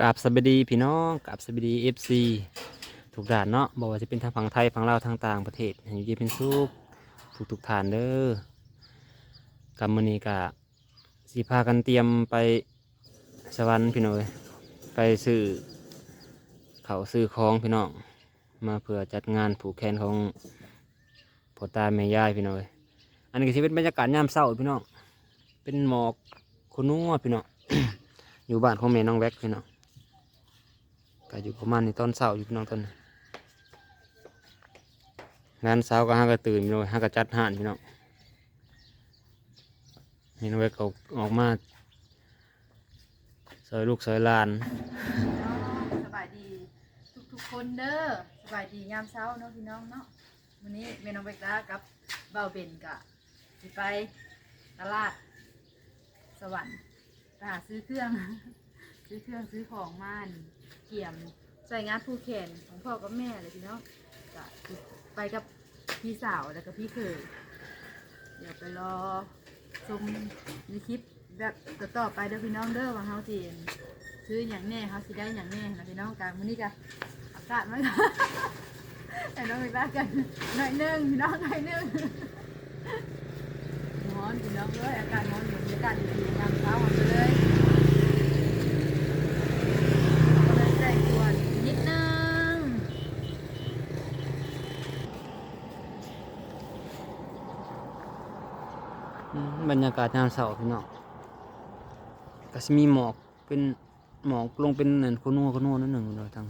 กราบสวัสดีพี่น้องกราบสวัสดีเอฟซีทุกด่านเนาะบอกว่าจะเป็นทางฝั่งไทยฝั่งลาวทางต่างประเทศให้อยู่เย็นเป็นสุขทุกทุกฐานเด้อกับมือนี้กะสีพากันเตรียมไปสวรรค์พี่น้องไปซื้อเขาซื้อของพี่น้องมาเพื่อจัดงานผูกแขนของพ่อตาแม่ยายพี่น้องอันนี้ก็สิเป็นบรรยากาศยามเช้าพี่น้องเป็นหมอกคนนัวพี่น้องอยู่บ้านของแม่น้องแว็กพี่น้อง ก็อยู่ประมาณนี้ตอนเช้าอยู่พี่น้องตอนนี้งานเช้าก็ห้าก็ตื่นพี่น้องห้าก็จัดห่านพี่น้องแม่น้องแว็กก็ออกมาซอยลูกซอยลานสบายดีทุกทุกๆคนเด้อสบายดียามเช้าเนาะพี่น้องเนาะวันนี้เมน้องเบกดากับเบาเบนกะไปตลาดสวรรค์ไปหาซื้อเครื่อง ซื้อเครื่องซื้อของมานี่ เกี่ยมใส่งานผู้แขนของพ่อกับแม่เลยพี่น้องกะไปกับพี่สาวแล้วก็พี่เขยเดี๋ยวไปรอชมในคลิปแบบต่อๆไปเด้อพี่น้องเด้อว่าเฮาสิซื้ออย่างแน่เขาสิได้อย่างแน่นะพี่น้องกันมื้อนี้ก็อากาศมันแต่น้องไปบ้านกันหน่อยหนึงพี่น้องหน่อยหนึงร้อนพี่น้องเลยอากาศร้อนอยู่บรรยากาศดีๆยามเช้ามาเลยก็เลยใส่ตัวนิดนึง อืมบ รรยากาศยามเช้าพี่น้องก็จะมีหมอกเป็นหมอกลงเป็นเหมือนคนนัวคนนัวนิดหนึ่งเลยทาง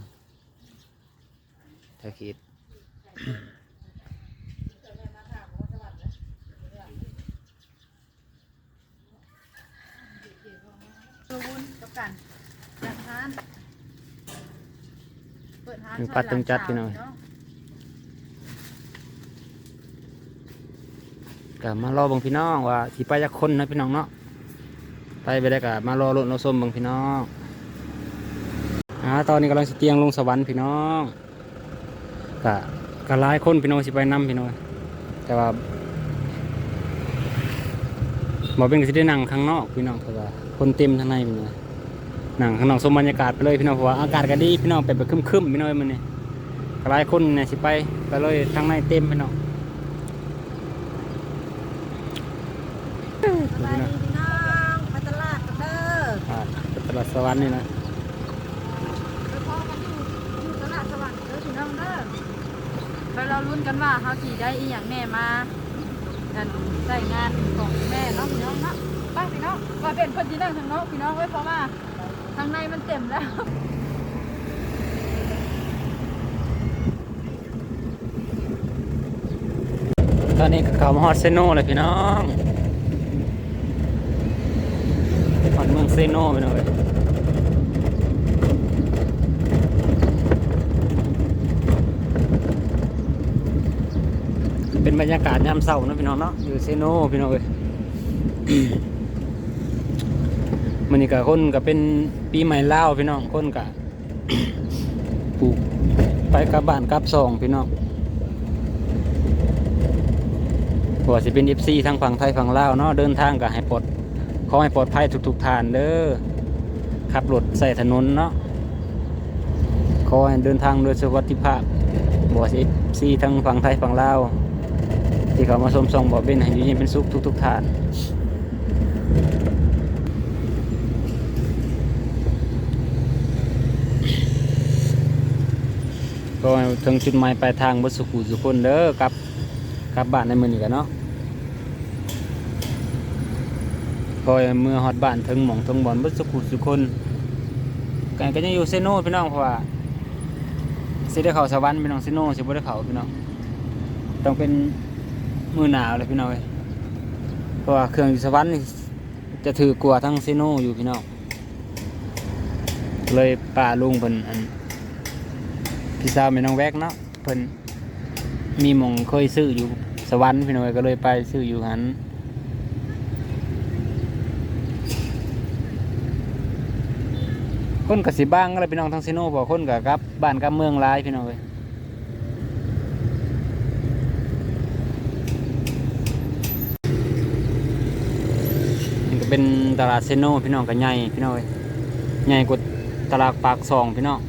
แถวเขตตัววุ้นกับกันจัดทานเปิดร้านมีปัดตรงจัดพี่น้อง ก็มารอบังพี่น้องว่าสิไปจากคนนะพี่น้องเนาะไปไปได้ก็มารอรถรถส้มบังพี่น้องอ่าตอนนี้กำลังสเตียงลงสวรรค์พี่น้องก็ก็หลายคนพี่น้องสิไปนํพี่น้องแต่ว่าบอเป็นก็สิได้นั่งข้างนอกพี่น้องเพราะว่าคนเต็มข้างในพี่น้องนั่งข้างนอกชมบรรยากาศไปเลยพี่น้องเพราะว่าอากาศก็ดีพี่น้องไปแบบครึมๆพี่น้องมันนี่ก็หลายคนเนี่ยสิไปไปเลยข้างในเต็มพี่น้อง สบายดีพี่น้องมาตลาดกันเด้อ อ่าตลาดส วรรค์นี่นะไปพอกันอยู่อยู่ตลาดสว่างเด้อพี่น้องเด้อไปเราลุ้นกันว่าเขาขี่ได้อีหยังแม่มากันใส่งานของแม่เนาะพี่น้องเนาะไปพี่น้องว่าเป็นคนที่นั่งทางนอกพี่น้องไว้เพราะว่าทางในมันเต็มแล้วตอนนี้ก็เข้ามาฮอดเซโนเลยพี่น้องฮอดเมืองเซโนพี่น้องเอ้ยเป็น บรรยากาศยามเช้านะพี่น้องเนาะอยู่เซโนพี่น้องเอ้ยมันนี่กับคนก็เป็นปีใหม่ลาวพี่น้องคนก็ปลูกไปกับบ้านกับซองพี่น้องผัวสิเป็น FC ทั้งฝั่งไทยฝั่งลาวเนาะเดินทางก็ให้ปลอดขอให้ปลอดภัยทุกๆทานเด้อขับรถใส่ถนนเนาะขอให้เดินทางโดยสวัสดิภาพบ่สิ FC ทั้งฝั่งไทยฝั่งลาว ที่เขามาชมส่องบ่เป็นให้อยู่เย็นเป็นสุขทุกๆทานก็ถึงจุดหมายปลายทางบ่สุขุสุคนเด้อกลับกลับบ้านในมือนี้กันเนาะพอเมื่อฮอดบ้านถึงหม่องถึงบ่อนบิดสุขุสุคนกันก็ยังอยู่เซโน่พี่น้องเพราะว่าสิได้เข้าสวรรค์พี่น้องเซโน่สิบ่ได้เข้าพี่น้องต้องเป็น มือหนาวเลยพี่น้องเอ้ยเพราะว่าเครื่องอยู่สวรรค์จะถือกลัวทั้งเซโนอยู่พี่น้องเลยป้าลุงเพิ่นอันพี่สาวแม่น้องแวกเนาะเพิ่นมีมองเคยซื้ออยู่สวรรค์พี่น้อยก็เลยไปซื้ออยู่หันคนกับสิบ้างอะไรพี่น้องทั้งซิโน่บอกคนกับกับบ้านกับเมืองหลายพี่น้องเลย เป็นตลาดเซโนพี่น้องกับใหญ่พี่น้องเอ้ยใหญ่กว่าตลาดปากซองพี่น้อง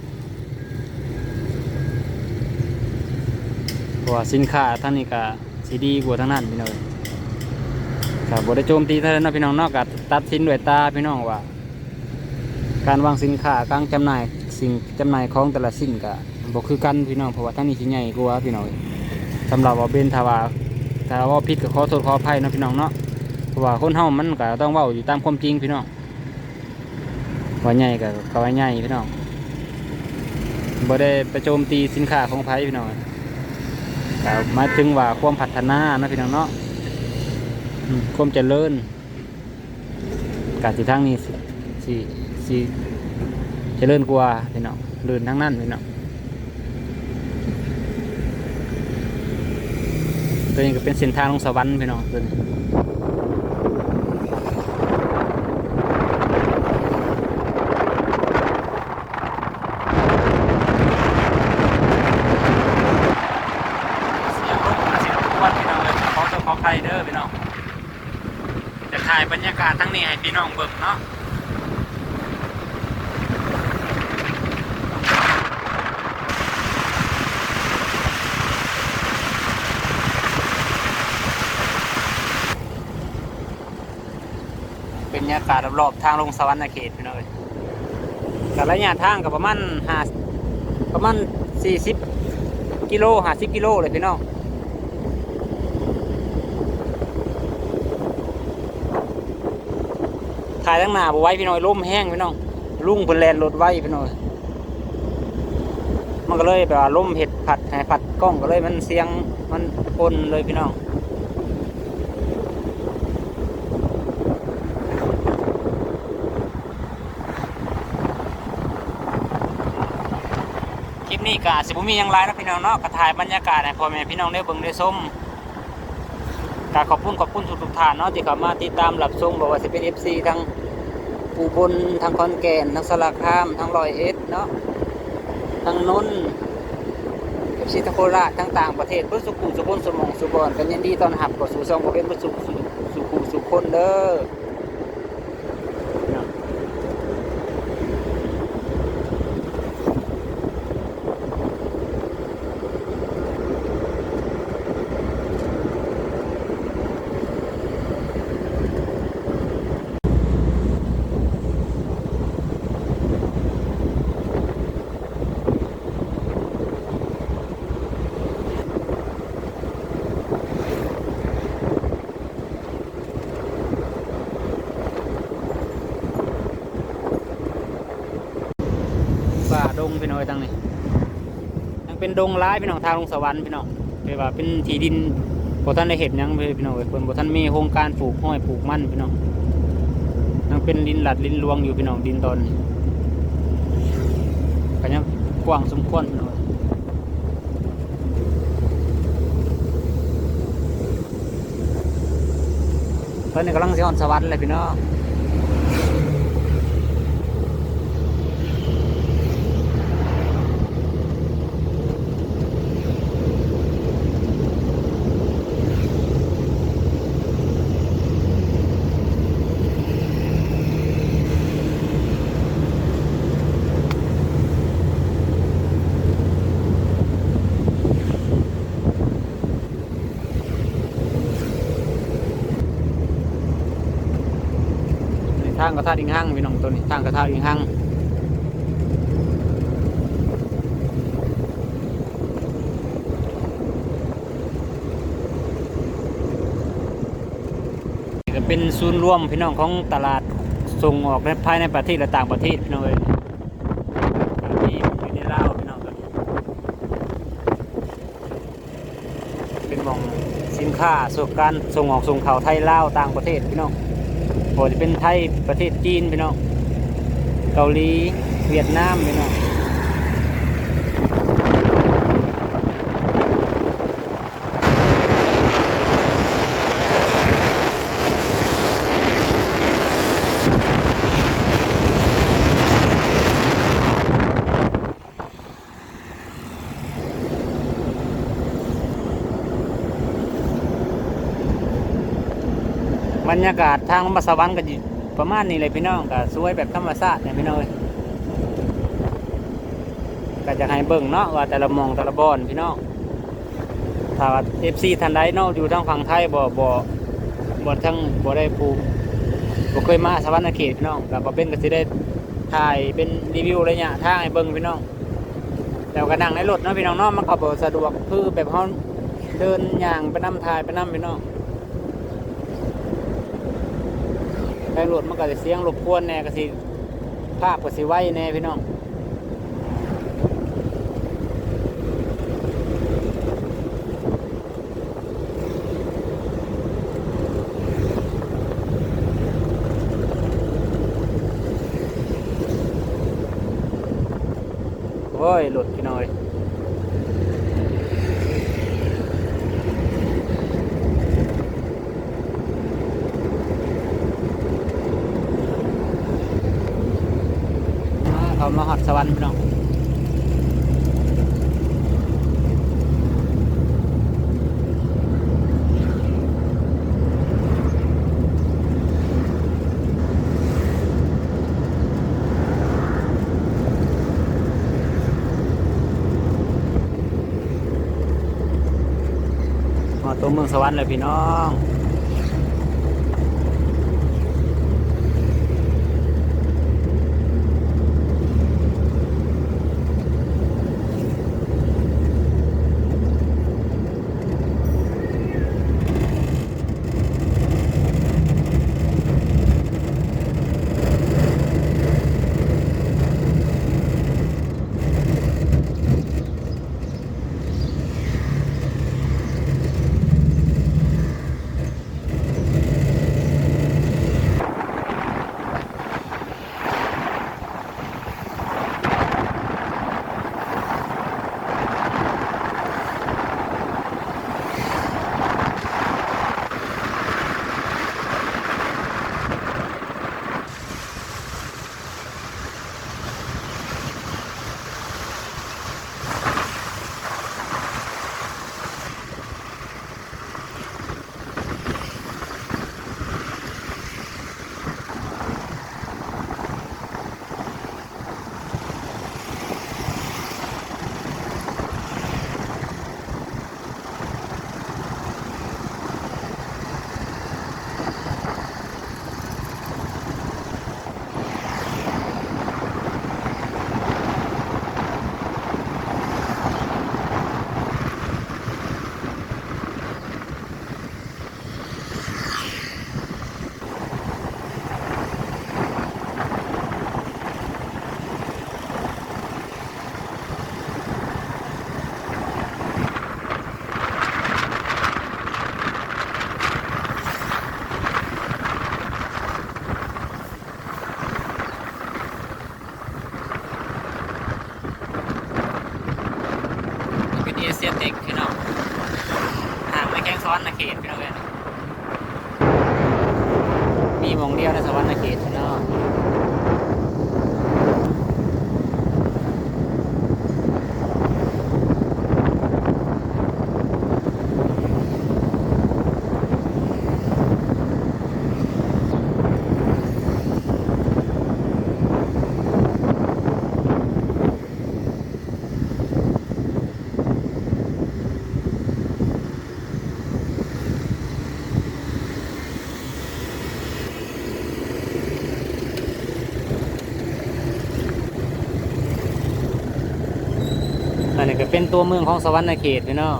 เพราะว่าสินค้าทั้งนี้ก็สีดีกว่าทั้งนั้นพี่น้องครับบได้โจมตีท่านนะพี่น้องเนอกจากตัดสินด้วยตาพี่น้องว่า การวางสินค้าการจำหน่ายสิ่งจำหน่ายของแต่ละสิ่งก็บ่คือกันพี่น้องเพราะว่าทั้งนี้สิใหญ่กว่าพี่น้องสำหรับว่าเบนทาว่าถ้าว่าผิดก็ขอโทษขออภัยนะพี่น้องเนาะ ว่าคนเฮามันก็ต้องเว้าอยู่ตามความจริงพี่น้องว่าใหญ่ก็ก็ว่าใหญ่พี่น้องบ่ได้ไปโจมตีสินค้าของไผพี่น้องก็มาถึงว่าความพัฒนาเนาะพี่น้องเนาะความเจริญการสิทางนี้สิสิเจริญกว่าพี่น้องเดินทั้งนั้นพี่น้องตัวนี้ก็เป็นเส้นทางลงสวรรค์พี่น้องตัวนี้เสียงรถมาเสียงรบกวนพี่น้องเลยขอตัวขอใครเด้อพี่น้องจะถ่ายบรรยากาศทั้งนี้ให้พี่น้องเบิ่งเนาะเป็นบรรยากาศรอบๆทางลงสวรรค์เขตพี่น้องเอ้ยกับระยะทางกับประมาณห้าประมาณสี่สิบกิโลห้าสิบกิโลเลยพี่น้อง ถ่ายตั้งหน้าบไว้พี่น้อยล่มแห้งพี่น้องลุ่งเพิ่นแลนรถไว้พี่น้อยมันก็เลยแบบว่าล่มเห็ดผัดให้ผัดกล้องก็เลยมันเสียงมันปนเลยพี่น้องคลิปนี้ก็สิบุมียังไรนะพี่น้องเนาะกระถ่ายบรรยากาศให้พ่อแม่พี่น้องได้เบิ่งได้ชม ก็ขอบคุณขอบคุณทุกทุกท่านเนาะที่เข้ามาติดตามรับชมบอกว่าสิเป็น FC ทั้งปูบนทั้งคอนแก่นทั้งสลักข้ามทั้งรอยเอ็ดเนาะทั้งนนท์ FC ทั้งโคราชทั้งต่างประเทศเพื่อสุขุมสุขนสมองสุบอนกันยินดีตอนหับเข้าสู่ซองบ่เป็นเพื่อสุขสุสุขุมสุขคนเด้อ พี่น้องตั้งนี่ยังเป็นดงร้ายพี่น้องทางลงสวรรค์พี่น้องคือว่าเป็นที่ดินบท่านได้เห็นยังเลยพี่น้องเอ้ยเพิ่นบท่านมีโครงการปลูกห้อยปลูกมันพี่น้องยังเป็นดินหลัดดินรวงอยู่พี่น้องดินตอนนี้ก็ยังกว้างสมควรพี่น้องเอ้ยเพิ่นนี่กำลังสิฮอดสวรรค์เลยพี่น้อง กระทาดิงห้างพี่น้องตัวนี้ทางกระทาดิงห้างก็เป็นศูนย์รวมพี่น้องของตลาดส่งออกในภายในประเทศและต่างประเทศพี่น้องเอ้ยที่อยู่ในลาวพี่น้องครับเป็นมองสินค้าสู่การส่งออกส่งเข้าไทยลาวต่างประเทศพี่น้อง บ่จะเป็นไทยประเทศจีนพี่น้องเกาหลีเวียดนามพี่น้อง บรรยากาศทางมาสวรรค์ก็ประมาณนี้เลยพี่น้องก็สวยแบบธรรมชาติเนี่ยพี่น้องเอ้ยก็จะให้เบิ่งเนาะว่าแต่ละมองแต่ละบอนพี่น้องถ้าว่า FC ท่านใดเนาะอยู่ทางฝั่งไทยบ่บ่บ่ทั้งบ่ได้ผู้บ่เคยมาสวรรณเขตพี่น้องก็บ่เป็นก็สิได้ถ่ายเป็นรีวิวอะไระยทางให้เบิ่งพี่น้องแล้วก็นั่งในรถเนาะพี่น้องเนาะมันก็บ่สะดวกคือแบบเฮาเดินย่างไปนํถ่ายไปนํพี่น้องใน รถมันก็จะเสียงรบกวนแน่ก็สิภาพก็สิไว้แน่พี่น้อง โอ้ย หลุดพี่น้อยอ่าเขา มาหอดสวรรค์พี่น้องมาตัวเมืองสวรรค์เลยพี่น้อง เป็นตัวเมืองของสวรรค์เขตพี่น้อง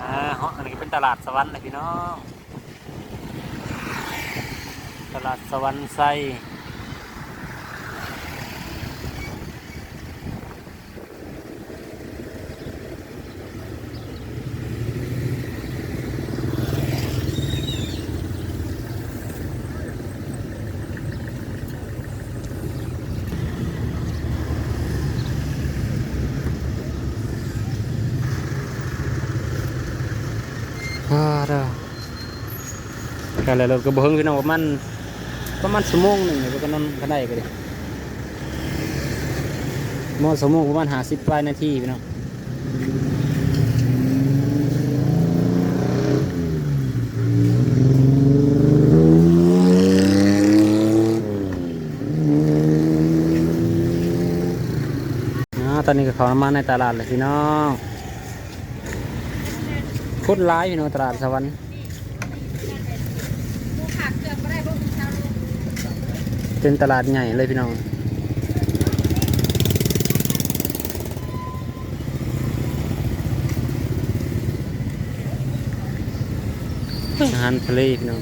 อ่าฮะอันนี้เป็นตลาดสวรรค์นะพี่น้อง ตลาดสวรรค์ไซ อ่าเด้อกันแล้วเราก็บ่เฮิงพี่น้องประมาณประมาณชั่วโมงหนึงเนี่ยก็นอนกันได้ก็ดิมอสมงประมาณหาสิบปลายนาทีพี่น้องตอนนี้ก็เขามาในตลาดเลยพี่น้อง พุดร้ายพี่น้องตลาดสวรรค์เป็นตลาดใหญ่เลยพี่น้องอาหารทะเลพี่น้อง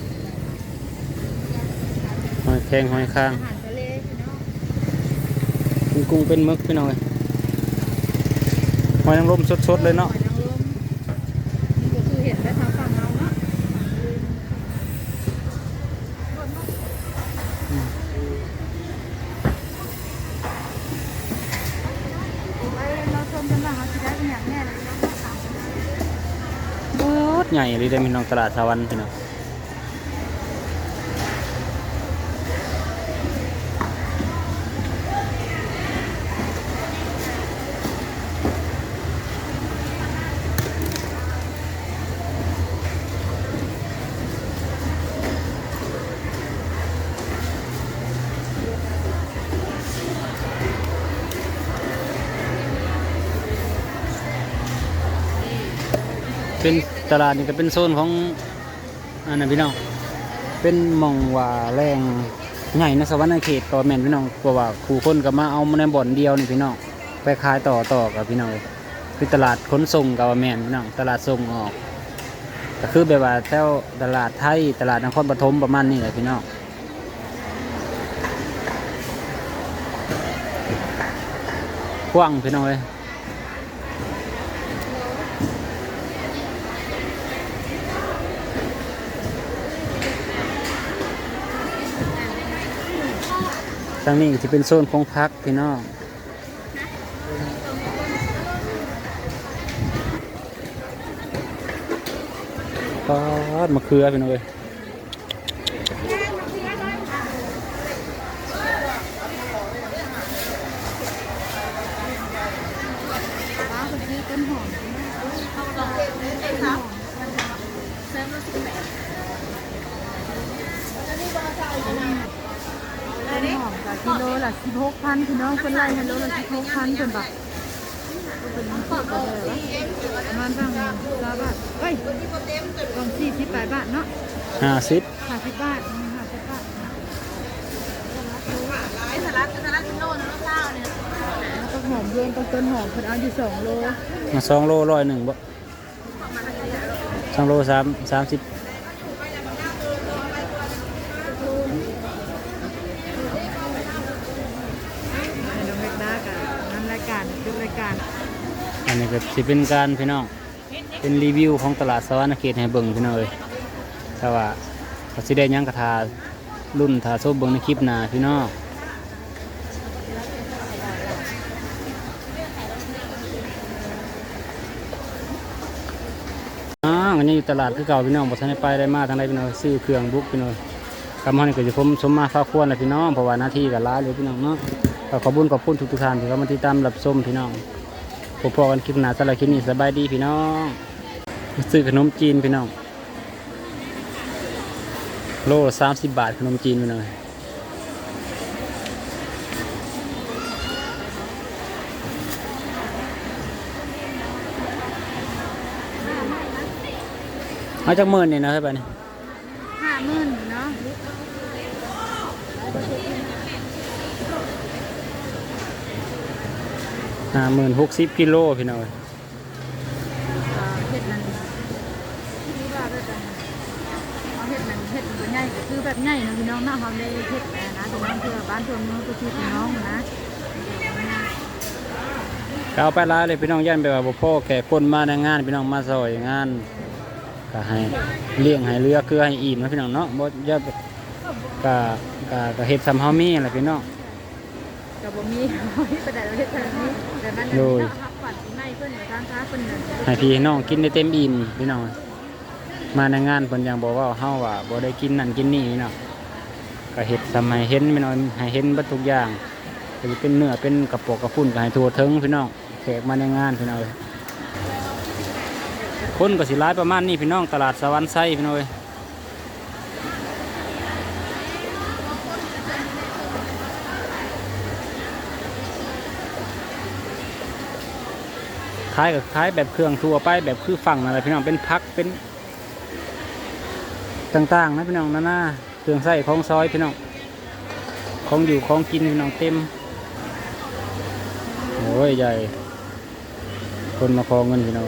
หอยแครงหอยข้างเป็นกุ้งเป็นมึกพี่น้องหอยนางรมสดๆเลยเนาะ ญ่เลยเด้อพี่น้องตลาดสวรรค์พี่น้อง ตลาดนี่ก็เป็นโซนของอันนั้นพี่น้อง เป็นมองว่าแรงใหญ่ในสวรรค์เขตก็แมนพี่น้องกว่าว่าคู่คนก็มาเอามาในบ่อนเดียวนี่พี่น้อง ไปขายต่อต่อกับพี่น้องคือตลาดขนส่งกับแมนพี่น้อง ตลาดส่งออก ก็คือแบบว่าแถวตลาดไทย ตลาดนครปฐมประมาณนี้แหละพี่น้องกว้างพี่น้องเลยางนี้ที่เป็นโซนของพักพี่น้องปาดมะเขือพี่น้องเลย ว้าวคนนี้ต้นหอมต้นหอมเซิร์ฟรู้สึกแบบต้นหอมกับกิโลละสิบหก พันพี่น้องคนไล่กิโลละสิบหกพันจนแบบเป็นน้ำตกเลยประมาณตั้งสามบาทเอ้ยกล่องสี่สิบแปดบาทเนาะห้าสิบห้าสิบบาทห้าสิบบาทไอ้สลัดสลัดโลนึงข้าวเนี่ยแล้วก็หอมรวมกับต้นหอมคนเอาอยู่สองโลมาสองโลร้อยหนึ่งบ่สองโลสามสามสิบ ในน้องเล็กด้ากับนั่นรายการทุกรายการ อั นี้ก็จะเป็นการพี่น้องเป็นรีวิวของตลาดสวรรค์เขตให้เบิ่งพี่น้องเอ้ยแต่ว่าเขาสิได้ยังกระทารุ่นทาโซบเบิ่งในคลิปหน้าพี่น้องอันยังอยู่ตลาดคือเก่าพี่น้องบ่ทันไปได้มาทางใดพี่น้องซื้อเครื่องบุกพี่น้องคำฮ้อนก็จะผมสมมาฟ้าควรแหละพี่น้องเพราะว่าหน้าที่ก็หลายเลยพี่น้องเนาะขอบคุญขอบคุณทุกๆท่านที่เข้ามาติดตามรับชมพี่น้อง พบกันคลิปหน้าสำหรับคลิปนี้สบายดีพี่น้องซื้อขนมจีนพี่น้อง โลละสามสิบบาทขนมจีนพี่น้องเอาจากหมื่นเนี่ยนะใช่ปะนี่ห้าหมื่นเนาะ ห้าหมื่นหกสิบกิโลพี่น้องอ่าเห็ดนั้นที่ว่าแบบนั้นเอาเห็ดนั้นเห็ดมันใหญ่ก็คือแบบใหญ่เนาะพี่น้องเนาะเขาได้เห็ดแต่นะพี่น้องเพื่อบ้านเพื่อเมืองเพื่อที่พี่น้องนะก็เอาไปร้านเลยพี่น้องย่านไปว่าบ่พ่อแขกคนมาในงานพี่น้องมาซอยงานก็ให้เลี้ยงให้เรือเกลือให้อิ่มนะพี่น้องเนาะบ่อย่าก็ก็ก็เฮ็ดซ้ำเฮามีแหละพี่น้อง กับบ่มีประดับเห็ดแบบนี้แต่มันโดยเนาะพักผ่อนที่ไม่เพิ่นทางค้าเพิ่นนั่นให้พี่น้องกินได้เต็มอิ่มพี่น้องมาในงานเพิ่นยังบอกว่าเฮาว่าบ่ได้กินนั่นกินนี่พี่น้องก็เฮ็ดทำให้เห็นพี่น้องให้เห็นเบัดทุกอย่างก็จะเป็นเนื้อเป็นกระปอกกระปุ่นก็ให้ทั่วถึงพี่น้องแขกมาในงานพี่น้องเอ้ยคนก็สิร้ายประมาณนี้พี่น้องตลาดสวรรค์ไส้พี่น้อง ขายกับขายแบบเครื่องทั่วไปแบบคือฝั่งอะไรพี่น้องเป็นพักเป็น ต่างๆนะพี่น้องนานาเครื่องใส่ของซอยพี่น้องของอยู่ของกินพี่น้องเต็มโอ้ยใหญ่ คนมาคองเงินพี่น้อง